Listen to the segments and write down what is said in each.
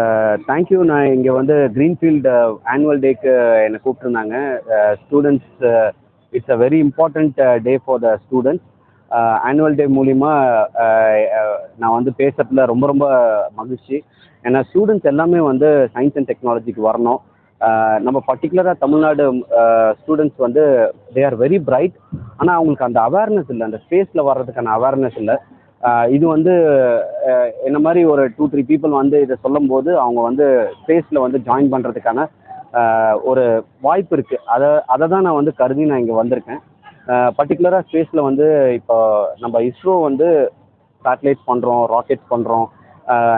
Uh, thank you நான் இங்கே வந்து க்ரீன்ஃபீல்டு ஆனுவல் டேக்கு என்னை கூப்பிட்ருந்தாங்க students it's a very important day for the students annual day மூலிமா நான் வந்து பேசுகிறதுல ரொம்ப ரொம்ப மகிழ்ச்சி. ஏன்னா ஸ்டூடெண்ட்ஸ் எல்லாமே வந்து சயின்ஸ் அண்ட் டெக்னாலஜிக்கு வரணும். Uh, நம்ம பர்டிகுலராக தமிழ்நாடு uh, ஸ்டூடெண்ட்ஸ் வந்து தே ஆர் வெரி பிரைட் ஆனால் அவங்களுக்கு அந்த அவேர்னஸ் இல்லை. அந்த ஸ்பேஸில் வர்றதுக்கான அவேர்னஸ் இல்லை. இது வந்து என்ன மாதிரி ஒரு டூ த்ரீ பீப்புள் வந்து இதை சொல்லும்போது அவங்க வந்து ஸ்பேஸில் வந்து ஜாயின் பண்ணுறதுக்கான ஒரு வாய்ப்பு இருக்குது அதை அதை தான் நான் வந்து கருதி நான் இங்கே வந்திருக்கேன். பர்டிகுலராக ஸ்பேஸில் வந்து இப்போ நம்ம இஸ்ரோ வந்து சேட்டலைட் பண்ணுறோம் ராக்கெட்ஸ் பண்ணுறோம்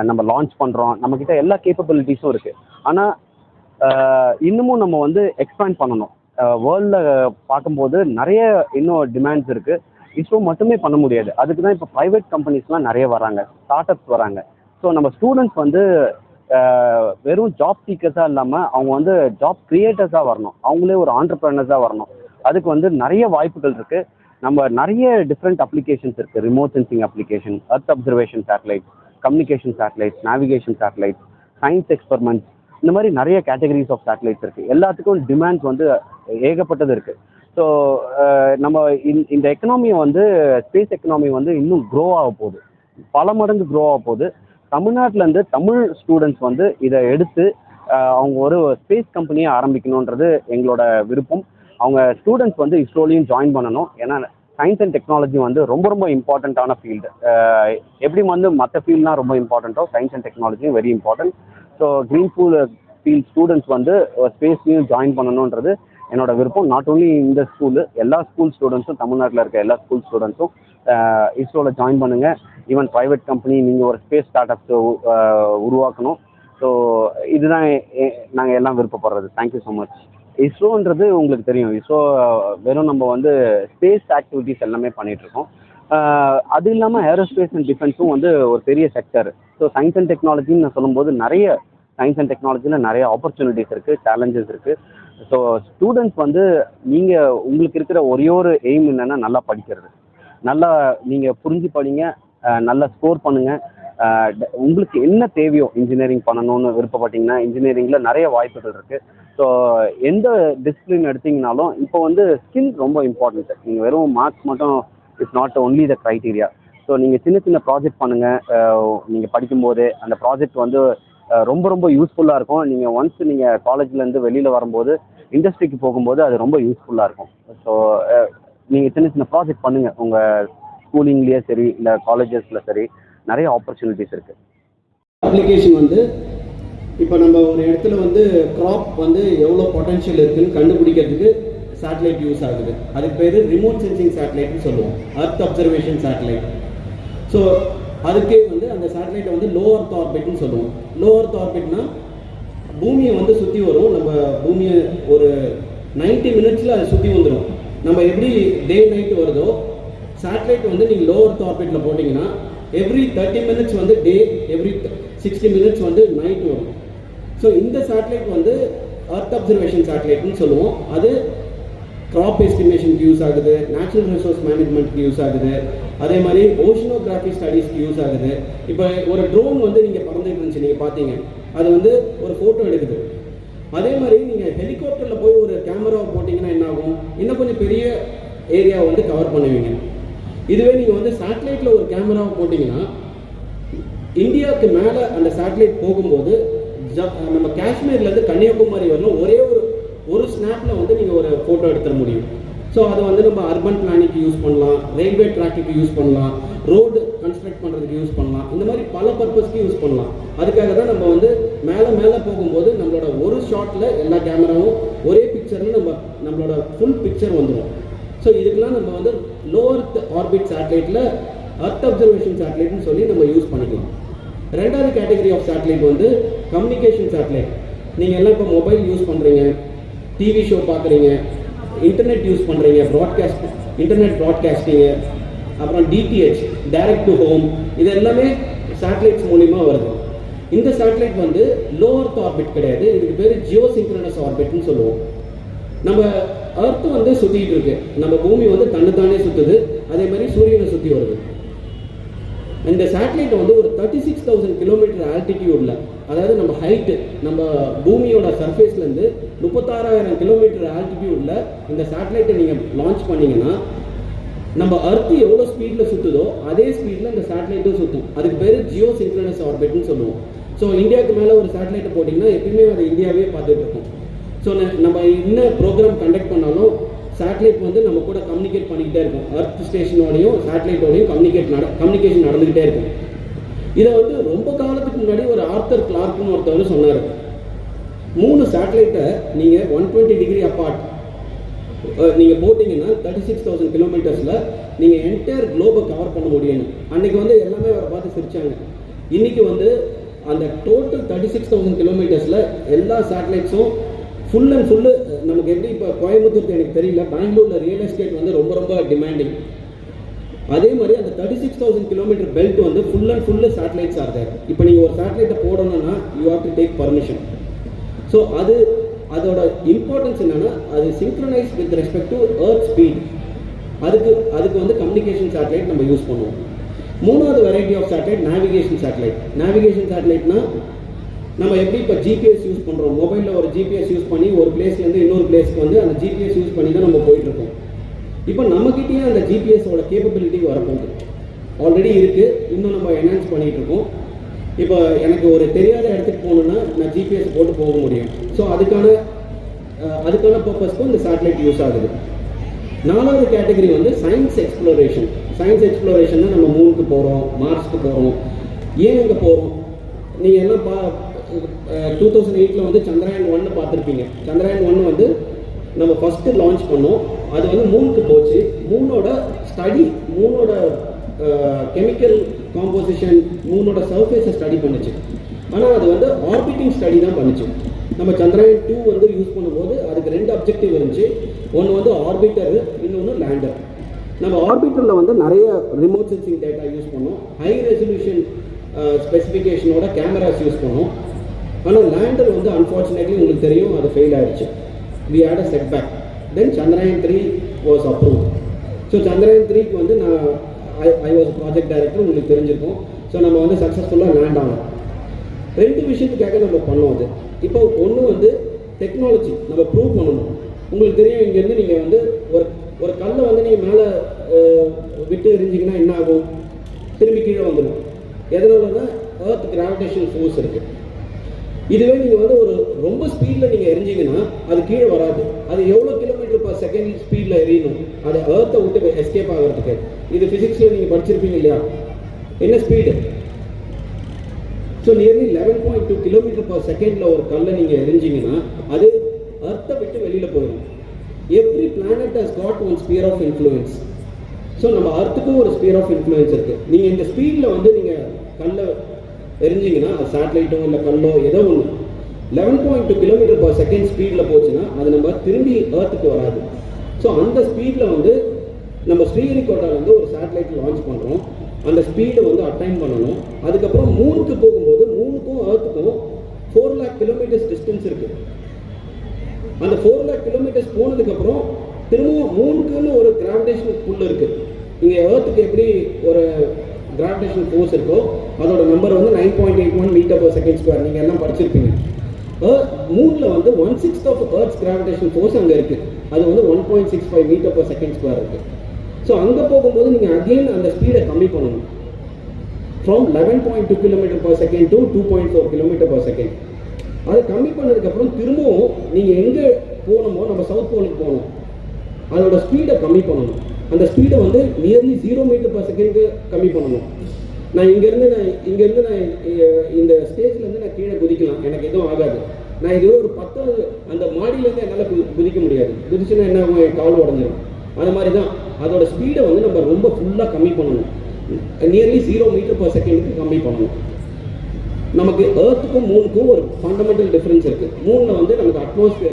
நம்ம லான்ச் பண்ணுறோம் நம்மக்கிட்ட எல்லா கேப்பபிலிட்டிஸும் இருக்குது ஆனால் இன்னமும் நம்ம வந்து எக்ஸ்பேண்ட் பண்ணணும். வேர்ல்டில் பார்க்கும்போது நிறைய இன்னும் டிமாண்ட்ஸ் இருக்குது இஸ்ரோ மட்டுமே பண்ண முடியாது. அதுக்கு தான் இப்போ ப்ரைவேட் கம்பெனிஸ்லாம் நிறைய வராங்க ஸ்டார்ட் அப்ஸ் வராங்க ஸோ நம்ம ஸ்டூடெண்ட்ஸ் வந்து வெறும் ஜாப் சீக்கர்ஸாக இல்லாமல் அவங்க வந்து ஜாப் கிரியேட்டர்ஸாக வரணும். அவங்களே ஒரு ஆண்டர்பிரனர்ஸாக வரணும். அதுக்கு வந்து நிறைய வாய்ப்புகள் இருக்குது நம்ம நிறைய டிஃப்ரெண்ட் அப்ளிகேஷன்ஸ் இருக்குது remote sensing application earth observation satellite communication satellite navigation satellite science experiments இந்த மாதிரி நிறைய கேட்டகரிஸ் ஆஃப் சேட்டலைட்ஸ் இருக்குது எல்லாத்துக்கும் டிமாண்ட்ஸ் வந்து ஏகப்பட்டது இருக்குது ஸோ uh, நம்ம இந்த இந்த எக்கனாமியை வந்து ஸ்பேஸ் எக்கனாமி வந்து இன்னும் க்ரோ ஆக போகுது. பல மடங்கு க்ரோ ஆக போகுது. தமிழ்நாட்டிலேருந்து தமிழ் ஸ்டூடெண்ட்ஸ் வந்து இதை எடுத்து அவங்க ஒரு ஸ்பேஸ் கம்பெனியை ஆரம்பிக்கணுன்றது எங்களோட விருப்பம். அவங்க ஸ்டூடெண்ட்ஸ் வந்து இஸ்ரோலையும் ஜாயின் பண்ணணும். ஏன்னா சயின்ஸ் அண்ட் டெக்னாலஜி வந்து ரொம்ப ரொம்ப இம்பார்ட்டண்ட்டான ஃபீல்டு எப்படி வந்து மற்ற ஃபீல்ட்னால் ரொம்ப இம்பார்ட்டண்ட்டோ science and டெக்னாலஜியும் very important so green full field students வந்து ஸ்பேஸ்லையும் ஜாயின் பண்ணணுன்றது என்னோட விருப்பம் நாட் ஓன்லி இந்த ஸ்கூலு எல்லா ஸ்கூல் ஸ்டூடெண்ட்ஸும் தமிழ்நாட்டில் இருக்க எல்லா ஸ்கூல் ஸ்டூடெண்ட்ஸும் இஸ்ரோவில் ஜாயின் பண்ணுங்கள் ஈவன் ப்ரைவேட் கம்பெனி நீங்கள் ஒரு ஸ்பேஸ் ஸ்டார்ட் அப்ஸை உருவாக்கணும். ஸோ இதுதான் நாங்கள் எல்லாம் விருப்பப்படுறது. தேங்க்யூ ஸோ மச் இஸ்ரோன்றது உங்களுக்கு தெரியும். இஸ்ரோ வெறும் நம்ம வந்து ஸ்பேஸ் ஆக்டிவிட்டீஸ் எல்லாமே பண்ணிகிட்ருக்கோம் அது இல்லாமல் ஏரோஸ்பேஸ் அண்ட் டிஃபென்ஸும் வந்து ஒரு பெரிய செக்டர் ஸோ சயின்ஸ் அண்ட் டெக்னாலஜின்னு நான் சொல்லும்போது நிறைய சயின்ஸ் அண்ட் டெக்னாலஜியில் நிறைய ஆப்பர்ச்சுனிட்டிஸ் இருக்குது சேலஞ்சஸ் இருக்குது ஸோ ஸ்டூடெண்ட்ஸ் வந்து நீங்கள் உங்களுக்கு இருக்கிற ஒரே ஒரு எய்ம் என்னென்னா நல்லா படிக்கிறது. நல்லா நீங்கள் புரிஞ்சு படிங்க நல்லா ஸ்கோர் பண்ணுங்கள் உங்களுக்கு என்ன தேவையோ இன்ஜினியரிங் பண்ணணும்னு விருப்பப்பட்டீங்கன்னா இன்ஜினியரிங்கில் நிறைய வாய்ப்புகள் இருக்குது ஸோ எந்த டிசிப்ளின் எடுத்தீங்கனாலும் இப்போ வந்து ஸ்கில் ரொம்ப இம்பார்ட்டன்ட் நீங்கள் வெறும் மார்க்ஸ் மட்டும் it's not only the criteria so நீங்கள் சின்ன சின்ன ப்ராஜெக்ட் பண்ணுங்கள் நீங்கள் படிக்கும்போது அந்த ப்ராஜெக்ட் வந்து ரொம்ப ரொம்ப யூஸ்ஃபுல்லாக இருக்கும். நீங்கள் ஒன்ஸ் நீங்கள் காலேஜ்லேருந்து வெளியில் வரும்போது இண்டஸ்ட்ரிக்கு போகும்போது அது ரொம்ப யூஸ்ஃபுல்லாக இருக்கும். ஸோ நீங்கள் சின்ன சின்ன ப்ராஜெக்ட் பண்ணுங்கள் உங்கள் ஸ்கூலிங்லேயே சரி இல்லை காலேஜஸில் சரி நிறைய ஆப்பர்ச்சுனிட்டிஸ் இருக்குது அப்ளிகேஷன் வந்து இப்போ நம்ம ஒரு இடத்துல வந்து க்ராப் வந்து எவ்வளோ பொட்டன்ஷியல் இருக்குன்னு கண்டுபிடிக்கிறதுக்கு சேட்டலைட் யூஸ் ஆகுது. அதுக்கு பேர் ரிமோட் சென்சிங் சேட்டலைட்னு சொல்லுவோம். அர்த் அப்சர்வேஷன் சேட்டலைட் ஸோ அதுக்கே வந்து அந்த சேட்டலைட்டை வந்து லோ அர்த் ஆர்பிட்னு சொல்லுவோம். லோ அர்த் ஆர்பிட்னா பூமியை வந்து சுற்றி வரும். நம்ம பூமியை ஒரு 90 மினிட்ஸில் அது சுற்றி வந்துடும் நம்ம எப்படி டே நைட் வருதோ சேட்டலைட் வந்து நீங்கள் லோ அர்த் ஆர்பிட்டில் போட்டிங்கன்னா எவ்ரி தேர்ட்டி மினிட்ஸ் வந்து டே எவ்ரி சிக்ஸ்டி மினிட்ஸ் வந்து நைட் வரும். ஸோ இந்த சேட்டலைட் வந்து அர்த் அப்சர்வேஷன் சேட்டலைட்னு சொல்லுவோம். அது க்ராப் எஸ்டிமேஷனுக்கு யூஸ் ஆகுது நேச்சுரல் ரிசோர்ஸ் மேனேஜ்மெண்ட்க்கு யூஸ் ஆகுது. அதே மாதிரி ஓஷனோகிராஃபி ஸ்டடீஸ்க்கு யூஸ் ஆகுது. இப்போ ஒரு ட்ரோன் வந்து நீங்கள் பறந்துட்டு இருந்துச்சு நீங்கள் பார்த்தீங்க. அது வந்து ஒரு ஃபோட்டோ எடுக்குது. அதே மாதிரி நீங்கள் ஹெலிகாப்டரில் போய் ஒரு கேமராவை போட்டிங்கன்னா என்ன ஆகும்? இன்னும் கொஞ்சம் பெரிய ஏரியாவை வந்து கவர் பண்ணுவீங்க. இதுவே நீங்கள் வந்து சேட்டலைட்டில் ஒரு கேமராவை போட்டிங்கன்னா இந்தியாவுக்கு மேலே அந்த சேட்டலைட் போகும்போது ஜ- நம்ம காஷ்மீர்லேருந்து கன்னியாகுமரி வரணும் ஒரே ஒரு ஒரு ஸ்னாப்பில் வந்து நீங்கள் ஒரு ஃபோட்டோ எடுத்துட முடியும். ஸோ அதை வந்து நம்ம அர்பன் பிளானிங்க்கு யூஸ் பண்ணலாம் ரயில்வே ட்ராக்குக்கு யூஸ் பண்ணலாம் ரோடு கன்ஸ்ட்ரக்ட் பண்ணுறதுக்கு யூஸ் பண்ணலாம். இந்த மாதிரி பல பர்பஸ்க்கு யூஸ் பண்ணலாம். அதுக்காக தான் நம்ம வந்து மேலே மேலே போகும்போது நம்மளோட ஒரு ஷாட்டில் எல்லா கேமராவும் ஒரே பிக்சர்னு நம்ம நம்மளோட ஃபுல் பிக்சர் வந்துடும் ஸோ இதுக்கெல்லாம் நம்ம வந்து லோ ஆர்பிட் சேட்டலைட்டில் அர்த் அப்சர்வேஷன் சேட்டலைட்னு சொல்லி நம்ம யூஸ் பண்ணிக்கலாம். ரெண்டாவது கேட்டகரி ஆஃப் சேட்டலைட் வந்து கம்யூனிகேஷன் சேட்டலைட் நீங்கள் எல்லாம் இப்போ மொபைல் யூஸ் பண்ணுறீங்க டிவி ஷோ பார்க்குறீங்க இன்டர்நெட் யூஸ் பண்ணுறீங்க ப்ராட்காஸ்ட் இன்டர்நெட் ப்ராட்காஸ்டிங்கு அப்புறம் டிடிஹெச் டைரக்ட் டு ஹோம் இது எல்லாமே சேட்டலைட்ஸ் மூலிமா வருது. இந்த சேட்டலைட் வந்து லோ அர்த் ஆர்பிட் கிடையாது. இதுக்கு பேர் ஜியோ சிங்க்ரனஸ் ஆர்பிட்னு சொல்லுவோம். நம்ம அர்த் வந்து சுற்றிட்டு இருக்கு. நம்ம பூமி வந்து தன்னைத்தானே சுற்றுது அதே மாதிரி சூரியனை சுற்றி வருது. இந்த சேட்டலைட் வந்து ஒரு தேர்ட்டி சிக்ஸ் தௌசண்ட் கிலோமீட்டர் ஆல்டிடியூடில் அதாவது நம்ம ஹைட்டு நம்ம பூமியோட சர்ஃபேஸ்லேருந்து முப்பத்தாறாயிரம் கிலோமீட்டர் ஆல்டிடியூடில் இந்த சேட்டலைட்டை நீங்கள் லான்ச் பண்ணிங்கன்னா நம்ம அர்த்து எவ்வளோ ஸ்பீடில் சுற்றுதோ அதே ஸ்பீடில் இந்த சேட்டலைட்டும் சுற்றும் அதுக்கு பேர் ஜியோ சிங்க்ரனஸ் ஆர்பிட்னு சொல்லுவோம். ஸோ இந்தியாவுக்கு மேலே ஒரு சேட்டலைட்டை போட்டிங்கன்னா எப்பயுமே அது இந்தியாவே பார்த்துட்டு இருக்கும். ஸோ நம்ம என்ன ப்ரோக்ராம் கண்டக்ட் பண்ணாலும் சேட்டலைட் வந்து நம்ம கூட கம்யூனிகேட் பண்ணிக்கிட்டே இருக்கும். அர்த் ஸ்டேஷனோடையும் சேட்டலைட்டோடையும் கம்யூனிகேட் நட கம்யூனிகேஷன் நடந்துக்கிட்டே இருக்கும். இதை வந்து ரொம்ப காலத்துக்கு முன்னாடி ஒரு ஆர்த்தர் கிளார்க்னு ஒருத்தவர் சொன்னார். மூணு சேட்டலைட்டை நீங்கள் ஒன் டுவெண்ட்டி டிகிரி அப்பார்ட் நீங்கள் போட்டிங்கன்னா தேர்ட்டி சிக்ஸ் தௌசண்ட் கிலோமீட்டர்ஸில் நீங்கள் என்டையர் குளோபை கவர் பண்ண முடியும். அன்றைக்கி வந்து எல்லாமே அவரை பார்த்து சிரிச்சாங்க. இன்றைக்கி வந்து அந்த டோட்டல் தேர்ட்டி சிக்ஸ் தௌசண்ட் கிலோமீட்டர்ஸில் எல்லா சேட்டலைட்ஸும் ஃபுல் அண்ட் ஃபுல்லு நமக்கு எப்படி இப்போ கோயம்புத்தூருக்கு எனக்கு தெரியல பெங்களூரில் ரியல் எஸ்டேட் வந்து ரொம்ப ரொம்ப டிமாண்டிங் அதே மாதிரி அந்த thirty six thousand kilometre belt வந்து full and full satellites are there இப்போ நீங்கள் ஒரு சேட்டலைட்டை போடணும்னா you have to take permission so அது அதோட இம்பார்ட்டன்ஸ் என்னென்னா அது synchronise with respect to earth speed அதுக்கு அதுக்கு வந்து கம்யூனிகேஷன் சேட்டலைட் நம்ம யூஸ் பண்ணுவோம். மூணாவது variety of satellite navigation satellite navigation சேட்டலைட்னா நம்ம எப்படி இப்போ ஜிபிஎஸ் யூஸ் பண்ணுறோம் மொபைலில் ஒரு ஜிபிஎஸ் யூஸ் பண்ணி ஒரு பிளேஸ்லேருந்து இன்னொரு பிளேஸ்க்கு வந்து அந்த ஜிபிஎஸ் யூஸ் பண்ணி தான் நம்ம போயிட்டுருக்கோம் இப்போ நம்மக்கிட்டேயே அந்த ஜிபிஎஸோட கேப்பபிலிட்டி வரப்போகுது. ஆல்ரெடி இருக்குது இன்னும் நம்ம என்ஹான்ஸ் பண்ணிகிட்டு இருக்கோம். இப்போ எனக்கு ஒரு தெரியாத இடத்துக்கு போகணுன்னா நான் ஜிபிஎஸ் போட்டு போக முடியும். ஸோ அதுக்கான அதுக்கான பர்பஸ்க்கும் இந்த சேட்டலைட் யூஸ் ஆகுது. நாலாவது கேட்டகரி வந்து சயின்ஸ் எக்ஸ்ப்ளோரேஷன் சயின்ஸ் எக்ஸ்ப்ளோரேஷன்னா நம்ம மூணுக்கு போகிறோம் மார்ஸ்க்கு போகிறோம் ஏன் அங்கே போகிறோம் நீங்கள் எல்லாம் பா டூ தௌசண்ட் எயிட்டில் வந்து சந்திராயன் ஒன்று பார்த்துருப்பீங்க. சந்திராயன் ஒன்று வந்து நம்ம ஃபஸ்ட்டு லான்ச் பண்ணோம். அது வந்து மூணுக்கு போச்சு. மூணோட ஸ்டடி மூணோட கெமிக்கல் காம்போசிஷன் மூணோட சர்ஃபேஸை ஸ்டடி பண்ணுச்சு. ஆனால் அது வந்து ஆர்பிட்டிங் ஸ்டடி தான் பண்ணுச்சு. நம்ம சந்திராயன் டூ வந்து யூஸ் பண்ணும்போது அதுக்கு ரெண்டு அப்ஜெக்டிவ் இருந்துச்சு. ஒன்று வந்து ஆர்பிட்டர் இன்னொன்று லேண்டர் நம்ம ஆர்பிட்டரில் வந்து நிறைய ரிமோட் சென்சிங் டேட்டா யூஸ் பண்ணோம். ஹை ரெசல்யூஷன் ஸ்பெசிஃபிகேஷனோட கேமராஸ் யூஸ் பண்ணோம். ஆனால் லேண்டர் வந்து அன்ஃபார்ச்சுனேட்லி உங்களுக்கு தெரியும் அது ஃபெயில் ஆகிடுச்சு we had a setback then Chandrayaan three was approve so Chandrayaan த்ரீக்கு வந்து நான் I I was project director உங்களுக்கு தெரிஞ்சிருக்கும். ஸோ நம்ம வந்து சக்ஸஸ்ஃபுல்லாக லேண்ட் ஆகும் ரெண்டு விஷயத்துக்காக நம்ம பண்ணோம் அது. இப்போ ஒன்று வந்து டெக்னாலஜி நம்ம ப்ரூவ் பண்ணணும். உங்களுக்கு தெரியும் இங்கேருந்து நீங்கள் வந்து ஒரு ஒரு கல்லை வந்து நீங்கள் மேலே விட்டு எரிஞ்சிங்கன்னா என்ன ஆகும்? திரும்பி கீழே வந்துடும். எதனாலனா ஏர்த் கிராவிடேஷன் ஃபோர்ஸ் இருக்குது இதுவே நீங்கள் வந்து ஒரு ரொம்ப ஸ்பீடில் நீங்கள் எரிஞ்சிங்கன்னா அது கீழே வராது. அது எவ்வளோ கிலோமீட்டர் செகண்ட் ஸ்பீடில் எரியணும் அது ஏர்த்தை விட்டு எஸ்கேப் ஆகிறதுக்கு. இது ஃபிசிக்ஸில் நீங்கள் படிச்சிருப்பீங்க இல்லையா? என்ன speed so nearly eleven point two kilometre per செகண்டில் ஒரு கல்லை நீங்கள் எரிஞ்சிங்கன்னா அது அர்த்தை விட்டு வெளியில் போயிடும். Every planet has got one sphere of influence so நம்ம அர்த்துக்கும் ஒரு ஸ்பியர் ஆஃப் இன்ஃப்ளூயன்ஸ் இருக்குது நீங்கள் இந்த ஸ்பீடில் வந்து நீங்கள் கல்லை எரிஞ்சிங்கன்னா அது சேட்டலைட்டோ இல்லை கல்லோ ஏதோ ஒன்று eleven point two kilometre per second ஸ்பீடில் போச்சுன்னா அது நம்ம திரும்பி ஏர்த்துக்கு வராது. ஸோ அந்த ஸ்பீடில் வந்து நம்ம ஸ்ரீஹரிகோட்டாவில் வந்து ஒரு சேட்டலைட் லான்ச் பண்ணுறோம் அந்த ஸ்பீடை வந்து அட்டைன் பண்ணணும். அதுக்கப்புறம் மூணுக்கு போகும்போது மூணுக்கும் ஏர்த்துக்கும் ஃபோர் லேக் கிலோமீட்டர்ஸ் டிஸ்டன்ஸ் இருக்குது அந்த ஃபோர் லேக் கிலோமீட்டர்ஸ் போனதுக்கப்புறம் திரும்பவும் மூணுக்குன்னு ஒரு கிராவிடேஷன் புல் இருக்குது இங்கே ஏர்த்துக்கு எப்படி ஒரு கிராவிடேஷன் ஃபோர்ஸ் இருக்கோ அதோட நம்பர் வந்து nine point eight one metre per second square நீங்கள் எல்லாம் படிச்சிருப்பீங்க. மூனில் வந்து one sixth of earth's gravitation force அங்கே இருக்குது அது வந்து one point six five metre per second square இருக்குது ஸோ அங்கே போகும்போது நீங்கள் அகெயின் அந்த ஸ்பீடை கம்மி பண்ணணும். From eleven point two kilometre per second to two point four kilometre per second அதை கம்மி பண்ணதுக்கப்புறம் திரும்பவும் நீங்கள் எங்கே போகணுமோ நம்ம சவுத் போலுக்கு போகணும். அதோட ஸ்பீடை கம்மி பண்ணணும். அந்த ஸ்பீடை வந்து நியர்லி ஜீரோ மீட்டர் பர் செகண்டுக்கு கம்மி பண்ணணும். நான் இங்கேருந்து நான் இங்கேருந்து நான் இந்த ஸ்டேஜ்லேருந்து நான் கீழே குதிக்கலாம். எனக்கு எதுவும் ஆகாது. நான் ஏதோ ஒரு பத்தாவது அந்த மாடியிலேருந்து என்னால் குதி குதிக்க முடியாது. குதிச்சுன்னா என்ன ஆகும்? கால் உடஞ்சிடும் அது மாதிரி தான் அதோட ஸ்பீடை வந்து நம்ம ரொம்ப ஃபுல்லாக கம்மி பண்ணணும். நியர்லி ஜீரோ மீட்டர் பர் செகண்டுக்கு கம்மி பண்ணணும். நமக்கு ஏர்த்துக்கும் மூணுக்கும் ஒரு ஃபண்டமெண்டல் டிஃப்ரென்ஸ் இருக்குது மூணில் வந்து நமக்கு அட்மாஸ்பியர்